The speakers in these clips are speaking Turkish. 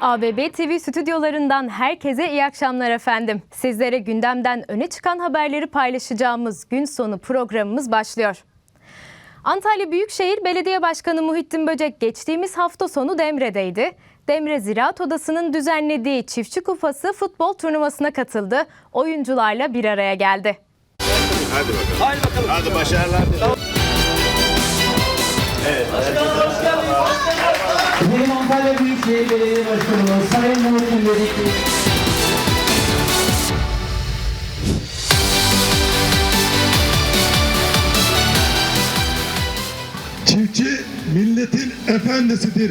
ABB TV stüdyolarından herkese iyi akşamlar efendim. Sizlere gündemden öne çıkan haberleri paylaşacağımız gün sonu programımız başlıyor. Antalya Büyükşehir Belediye Başkanı Muhittin Böcek geçtiğimiz hafta sonu Demre'deydi. Demre Ziraat Odası'nın düzenlediği Çiftçi Kupası futbol turnuvasına katıldı. Oyuncularla bir araya geldi. Hadi bakalım. Hadi başarılar dilerim. Benim Büyükşehir Belediye Başkanımız Sayın Böcek Çiftçi milletin efendisidir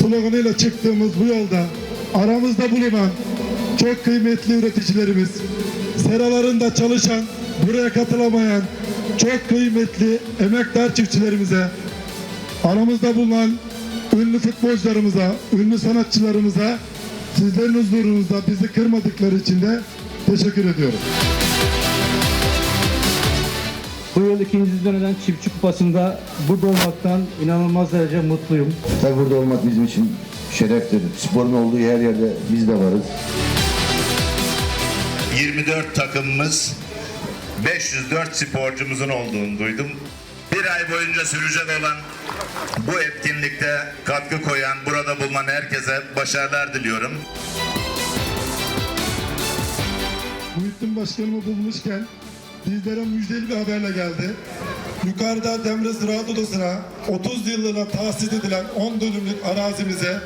sloganıyla çıktığımız bu yolda aramızda bulunan çok kıymetli üreticilerimiz, seralarında çalışan, buraya katılamayan çok kıymetli emektar çiftçilerimize, aramızda bulunan ünlü futbolcularımıza, ünlü sanatçılarımıza sizlerin huzurunuzda bizi kırmadıkları için de teşekkür ediyorum. Bu yıl ikinci döneden Çiftçi Kupası'nda burada olmaktan inanılmaz derece mutluyum. Tabii burada olmak bizim için şereftir. Sporun olduğu her yerde biz de varız. 24 takımımız 504 sporcumuzun olduğunu duydum. Boyunca sürecek olan bu etkinlikte katkı koyan, burada bulunan herkese başarılar diliyorum. Muhittin Başkanımı bulmuşken bizlere müjdeli bir haberle geldi. Yukarıda Demre Ziraat Odası'na 30 yıllığına tahsis edilen 10 dönümlük arazimize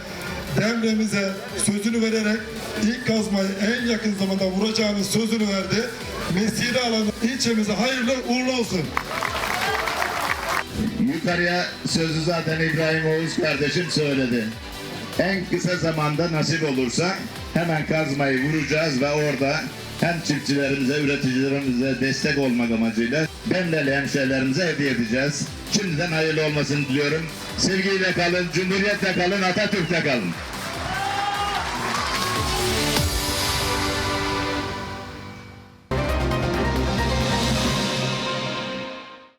Demre'mize sözünü vererek ilk kazmayı en yakın zamanda vuracağını sözünü verdi. Mesire alanı ilçemize hayırlı uğurlu olsun. Yukarıya sözü zaten İbrahim Oğuz kardeşim söyledi. En kısa zamanda nasip olursa hemen kazmayı vuracağız ve orada hem çiftçilerimize, üreticilerimize destek olmak amacıyla Demreli hemşehrilerimize hediye edeceğiz. Şimdiden hayırlı olmasını diliyorum. Sevgiyle kalın, Cumhuriyet'le kalın, Atatürk'le kalın.